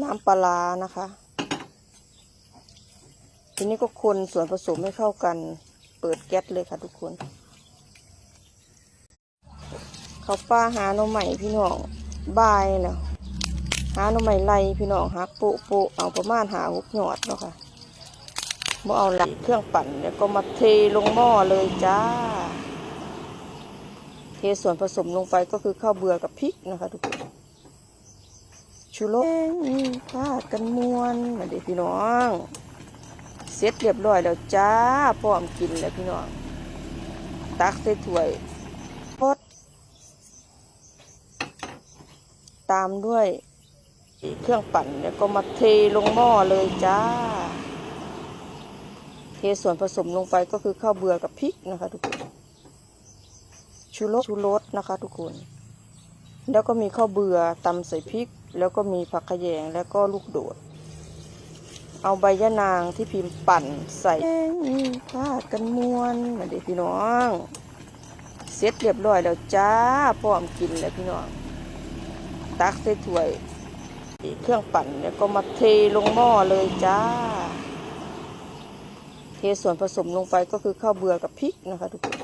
น้ำปลานะคะ ทีนี้ก็คนส่วนผสมให้เข้ากัน เปิดแก๊สเลยค่ะทุกคน เขาป้าหาหน่อใหม่พี่น้องบายแล้วหาหน่อใหม่ไล่พี่น้องหักโปะโปะเอาประมาณหาหกหยอดเนาะค่ะบ่อเอาละเครื่องปั่นแล้วก็มาเทลงหม้อเลยจ้า เทส่วนผสมลงไปก็คือข้าวเบื่อกับพริกนะคะทุกคน ชูรสพากันมวนมาเด็พี่น้องเสร็จเรียบร้อยแล้วจ้าพร้อมกินแล้วพี่น้อง ตักใส่ถ้วยพดตามด้วยเครื่องปั่นแล้วก็มาเทลงหม้อเลยจ้า เทส่วนผสมลงไปก็คือข้าวเบื่อกับพริกนะคะทุกคนชูรสชูรสนะคะทุกคน แล้วก็มีข้าวเบื่อตำใส่พริก แล้วก็มีผักขยงแล้วก็ลูกโดด เอาใบยะนางที่พิมพ์ปั่นใส่พาดกันมวนมาเด็พี่น้องเสร็จเรียบร้อยแล้วจ้าพร้อมกินแล้วพี่น้อง ตักใส่ถ้วยเครื่องปั่นแล้วก็มาเทลงหม้อเลยจ้า เทส่วนผสมลงไปก็คือข้าวเบื่อกับพริกนะคะทุกคน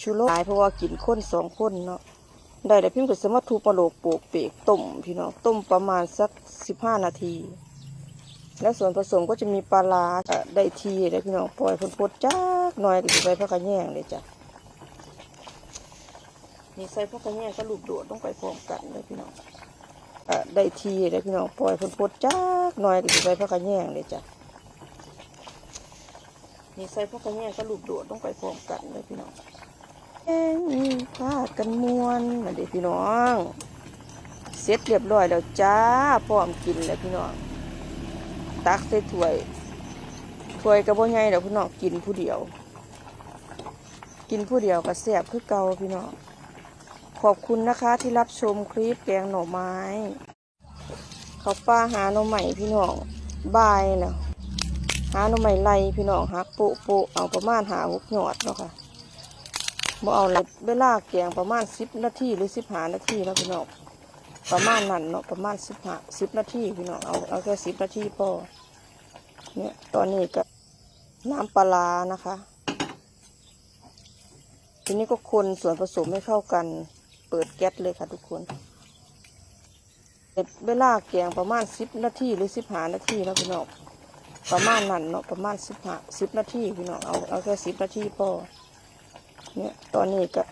ชูรสายเพราะว่ากินข้นสองคนเนาะ ได้แต่พิมพ์ก็สามารถทูปลาโลกโปกเปกต้มพี่น้องต้มประมาณสักสิบห้านาที แล้วส่วนผสมก็จะมีปลาร้าได้ทีเลยพี่น้องปล่อยพนพดจักหน่อยก็จะไปพักกระแยงเลยจ้ะนี่ใส่พักกระแยงก็ลูกโดดต้องไปพร้อมกันเลยพี่น้องได้ทีเลยพี่น้องปล่อยพนพดจักหน่อยก็จะไปพักกระแยงเลยจ้ะนี่ใส่พักกระแยงก็ลูกโดดต้องไปพร้อมกันเลยพี่น้อง งพากันมวนมาเด็พี่น้องเสร็จเรียบร้อยแล้วจ้าพร้อมกินแล้วพี่น้อง ตักใส่ถ้วยถ้วยกระบอกใหญ่เดี๋ยวพี่น้องกินผู้เดียว กินผู้เดียวก็แซ่บคือเก่าพี่น้องขอบคุณนะคะที่รับชมคลิปแกงหน่อไม้ เขาป้าหาหน่อใหม่พี่น้องบายแล้วหาหน่อใหม่ไล่พี่น้องหักโปะโปะเอาประมาณหาหกหยอดเนาะค่ะ บ่เอาละเวลาแกงประมาณสิบนาทีหรือสิบห้านาทีแล้วพี่น้องประมาณนั้นเนาะประมาณสิบห้าสิบนาทีพี่น้องเอาเอาแค่สิบนาทีพอเนี่ยตอนนี้ก็น้ำปลานะคะ ทีนี้ก็คนส่วนผสมให้เข้ากัน เปิดแก๊สเลยค่ะทุกคนเวลาแกงประมาณสิบนาทีหรือสิบห้านาทีแล้วพี่น้องประมาณนั้นเนาะประมาณสิบห้าสิบนาทีพี่น้องเอาเอาแค่สิบนาทีพอ เนี่ยตอนนี้ก็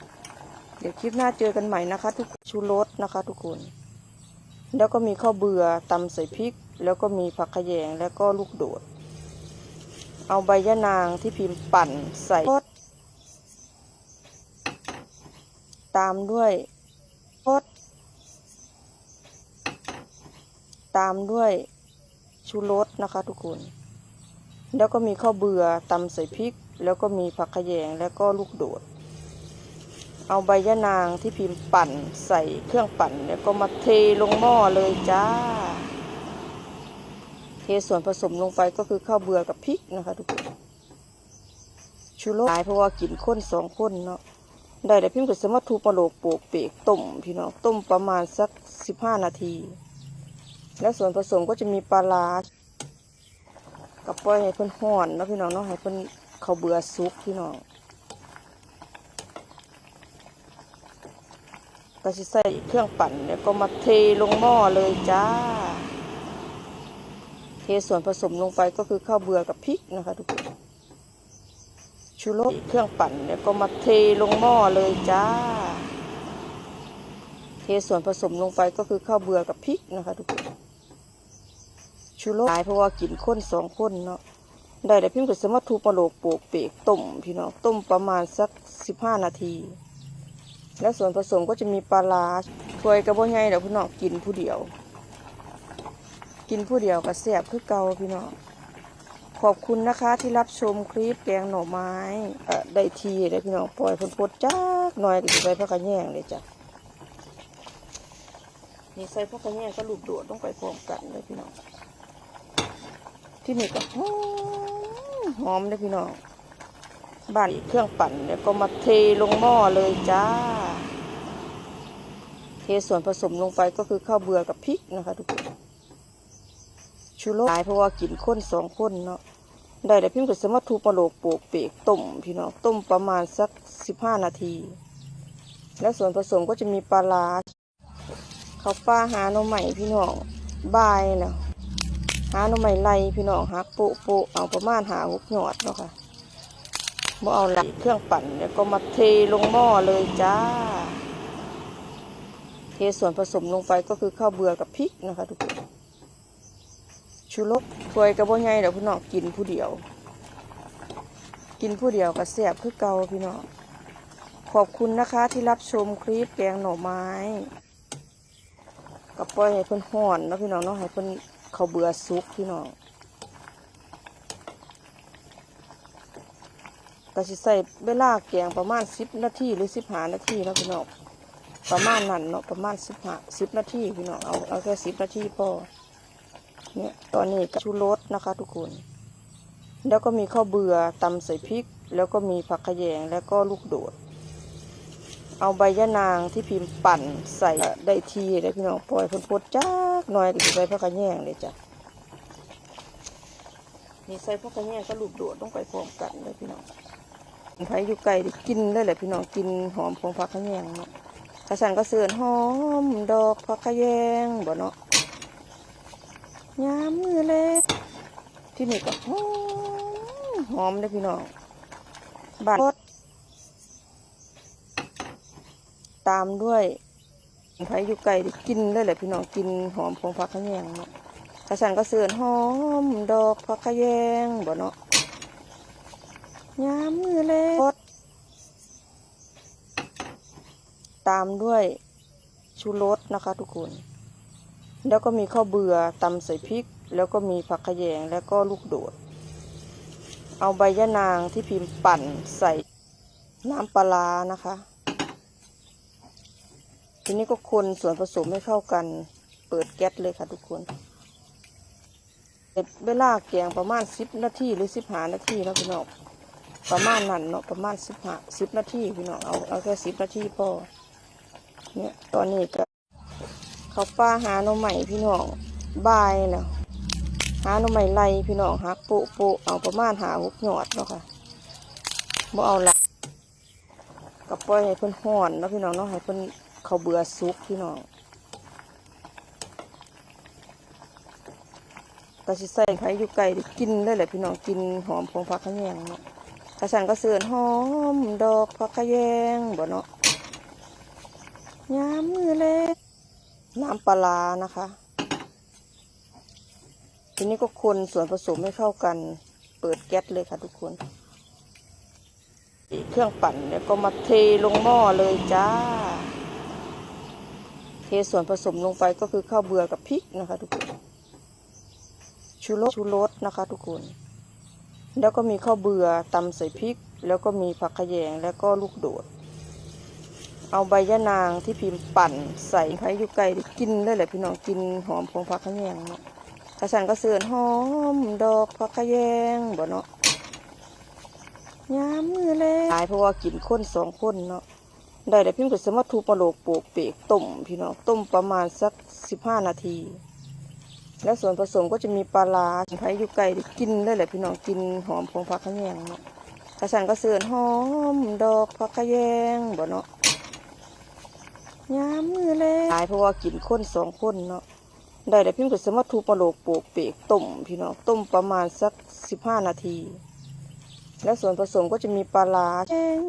เดี๋ยวคลิปหน้าเจอกันใหม่นะคะ ทุกชูรสนะคะ ทุกคน แล้วก็มีข้าวเบื่อตำใส่พริก แล้วก็มีผักขยงแล้วก็ลูกโดด เอาใบยะนางที่พิมพ์ปั่นใส่รสตามด้วยรสตามด้วยชูรสนะคะ ทุกคน แล้วก็มีข้าวเบื่อตำใส่พริก แล้วก็มีผักขยงแล้วก็ลูกโดด เอาใบยะนางที่พิมพ์ปั่นใส่เครื่องปั่น แล้วก็มาเทลงหม้อเลยจ้า เทส่วนผสมลงไปก็คือข้าวเบื่อกับพริกนะคะทุกคนชูรสายเพราะว่ากินข้นสองคนเนาะได้แต่พิมพ์ก็สามารถทูปลาโลกโปกเปกต้มพี่น้องต้มประมาณสักสิบห้านาที แล้วส่วนผสมก็จะมีปลาร้ากับปล่อยให้เพิ่นห่อนเนาะพี่น้องเนาะให้เพิ่น เขาวเบื่อซุกพี่น้องก็สิใส่เครื่องปั่นแล้วก็มาเทลงหม้อเลยจ้า เทส่วนผสมลงไปก็คือข้าวเบื่อกับพริกนะคะทุกคนชูรสเครื่องปั่นแล้วก็มาเทลงหม้อเลยจ้า เทส่วนผสมลงไปก็คือข้าวเบื่อกับพริกนะคะทุกคนชูรสหลายเพราะว่ากินข้นสองคนเนาะ ได้แต่พิมพ์ก็สามารถทูปลาโลกโปกเปกต้มพี่น้องต้มประมาณสักสิบห้านาที แล้วส่วนผสมก็จะมีปลาร้าถ้วยกระบอกใหญ่เดี๋ยวพี่น้องกินผู้เดียว กินผู้เดียวก็แซ่บคือเกาพี่น้องขอบคุณนะคะที่รับชมคลิปแกงหน่อไม้เอ่อได้ทีเลยพี่น้องปล่อยพ้นพดจักหน่อยก็จะไปพักกระแยงเลยจ้ะนี่ใส่พักกระแยงก็ลูกโดดต้องไปพร้อมกันเลยพี่น้องที่นี่ก็หอม หอมเลยพี่น้องบ้านเครื่องปั่นแล้วก็มาเทลงหม้อเลยจ้า เทส่วนผสมลงไปก็คือข้าวเบื่อกับพริกนะคะทุกคนชูรสหลายเพราะว่ากินข้นสองข้นเนาะได้แต่พิมพ์ก็สมารถทูปลาโลกโปกเปกต้มพี่น้องต้มประมาณสักสิบห้านาที แล้วส่วนผสมก็จะมีปลาร้าข้าวปลาหาหน่อใหม่พี่น้องบายแล้ว หาหน่อใหม่ไล่พี่น้องหักปะโปะเอาประมาณหาหกหยอดเนาะค่ะบ่เอาหลักเครื่องปั่นแล้วก็มาเทลงหม้อเลยจ้า เทส่วนผสมลงไปก็คือข้าวเบื่อกับพริกนะคะทุกคนชูรสถ้วยกระบอกใหญ่เดี๋ยวพี่น้องกินผู้เดียว กินผู้เดียวก็แซ่บคือเก่าพี่น้องขอบคุณนะคะที่รับชมคลิปแกงหน่อไม้กับปล่อยให้เพิ่นห่อนแล้วพี่น้องเนาะให้เพิ่น เขาวเบื่อซุกพี่น้องก็สิใส่เวลาแกงประมาณสิบนาทีหรือสิบหานาทีแล้วพี่น้องประมาณนั้นเนาะประมาณสิบหาสิบนาทีพี่น้องเอาเอาแค่สิบนาทีพอเนี่ยตอนนี้ก็ชูรสนะคะ ทุกคน แล้วก็มีข้าวเบื่อตำใส่พริก แล้วก็มีผักขะแยงแล้วก็ลูกโดด เอาใบยะนางที่พิมพ์ปั่นใส่ได้ทีเลยพี่น้องปล่อยพ่นพดจักหน่อยก็สิใส่ผักขะแยงเลยจ้ะนี่ใส่ผักขะแยงก็ลูกโดดต้องไปพร้อมกันเลยพี่น้องใครอยู่ไกลกินได้เลยพี่น้องกินหอมของผักขะแยงเนาะกระสันก็เสือนหอมดอกผักขะแยงบ่เนาะยามมือเล็กที่นี่ก็หอมหอมเลยพี่น้องบาดรส ตามด้วยใครอยู่ไกลได้กินได้เลยพี่น้องกินหอมของผักขะแยงเนาะกระสันก็เสือนหอมดอกผักขะแยงบ่เนาะยามมือเล็กตามด้วยชูรสนะคะทุกคน แล้วก็มีข้าวเบื่อตำใส่พริก แล้วก็มีผักขะแยงแล้วก็ลูกโดด เอาใบยะนางที่พิมพ์ปั่นใส่น้ำปลานะคะ ทีนี้ก็คนส่วนผสมให้เข้ากัน เปิดแก๊สเลยค่ะทุกคนเวลาแกงประมาณสิบนาทีหรือสิบหานาทีแล้วพี่น้องประมาณนั้นเนาะประมาณสิบหาสิบนาทีพี่น้องเอาเอาแค่สิบนาทีพอเนี่ยตอนนี้ก็เขาป้าหาหน่อใหม่พี่น้องบายแล้วหาหน่อใหม่ไล่พี่น้องหักโปะโปะเอาประมาณหาหกหยอดเนาะค่ะบ่เอาลักกับปล่อยให้เพิ่นห่อนแล้วพี่น้องเนาะให้เพิ่น เขาวเบื่อซุกพี่น้องก็สิใส่ไข่อยู่ไก่กินได้แหละพี่น้องกินหอมของผักขะแยงเนาะกระสันก็เสือนหอมดอกผักขะแยงบ่เนาะยามมือเล็กน้ำปลาร้านะคะ ทีนี้ก็คนส่วนผสมให้เข้ากัน เปิดแก๊สเลยค่ะทุกคน เครื่องปั่นแล้วก็มาเทลงหม้อเลยจ้า เทส่วนผสมลงไปก็คือข้าวเบื่อกับพริกนะคะทุกคน ชูรสชูรสนะคะทุกคน แล้วก็มีข้าวเบื่อตำใส่พริก แล้วก็มีผักขยงแล้วก็ลูกโดด เอาใบยะนางที่พิมพ์ปั่นใส่ไข่ยูไก่กินได้เลยพี่น้องกินหอมของผักขยงเนาะกระสันก็เสือนหอมดอกผักขยงบ่เนาะยามมือเล็กหลายเพราะว่ากินข้นสองคนเนาะ ได้แต่พิมพ์ก็สามารถทูปลาโลกโปกเปกต้มพี่น้องต้มประมาณสักสิบห้านาที แล้วส่วนผสมก็จะมีปลาร้าไข่อยู่ไก่กินได้เลยพี่น้องกินหอมของผักขะแยงเนาะกระสันก็เสือนหอมดอกผักขะแยงบ่เนาะยามมือเล็กหายเพราะว่ากินข้นสองคนเนาะได้แต่พิมพ์ก็สามารถทูปลาโลกโปกเปกต้มพี่น้องต้มประมาณสักสิบห้านาที แล้วส่วนผสมก็จะมีปลาร้าแกง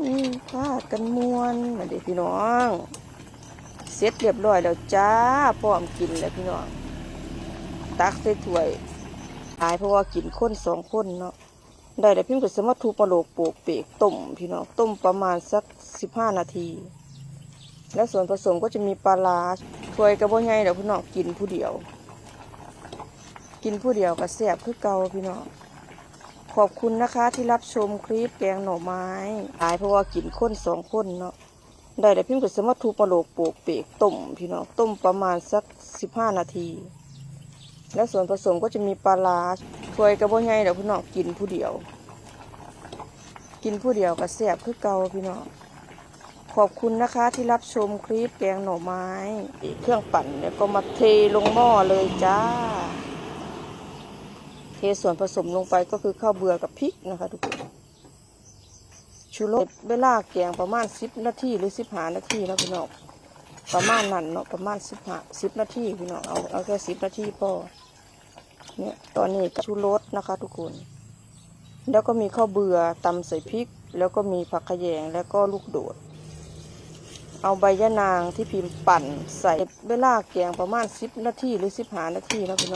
พาดกันมวนนั่นเด็พี่น้องเสร็จเรียบร้อยแล้วจ้าพร้อมกินแล้วพี่น้องตักใส่ถ้วยหายเพราะว่ากินข้นสองคนเนาะได้แต่พิมพ์ก็สามารถทูปลาโลกโปกเปกต้มพี่น้องต้มประมาณสักสิบห้านาที และส่วนผสมก็จะมีปลาร้าถ้วยกระบอกใหญ่เดี๋ยวพี่น้องกินผู้เดียว กินผู้เดียวก็แซ่บคือเก่าพี่น้อง ขอบคุณนะคะที่รับชมคลิปแกงหน่อไม้หายเพราะว่ากินข้นสองคนเนาะได้แต่พิมพ์ก็สมาทูปลาโลกโปกเปกต้มพี่น้องต้มประมาณสักสิบห้านาที และส่วนผสมก็จะมีปลาร้าถ้วยกระบอกใหญ่เดี๋ยวพี่น้องกินผู้เดียว กินผู้เดียวก็แซ่บคือเก่าพี่น้องขอบคุณนะคะที่รับชมคลิปแกงหน่อไม้ เครื่องปั่นเนี่ยก็มาเทลงหม้อเลยจ้า เทส่วนผสมลงไปก็คือข้าวเบื่อกับพริกนะคะทุกคนชูรสเวลาแกงประมาณสิบนาทีหรือสิบหานาทีนะพี่น้องประมาณนั้นเนาะประมาณสิบหาสิบนาทีพี่น้องเอาเอาแค่สิบนาทีพอเนี่ยตอนนี้ก็ชูรสนะคะ ทุกคน แล้วก็มีข้าวเบื่อตำใส่พริก แล้วก็มีผักขยงแล้วก็ลูกโดด เอาใบยะนางที่พิมพ์ปั่นใส่เวลาแกงประมาณสิบนาทีหรือสิบหานาทีนะพี่น้อง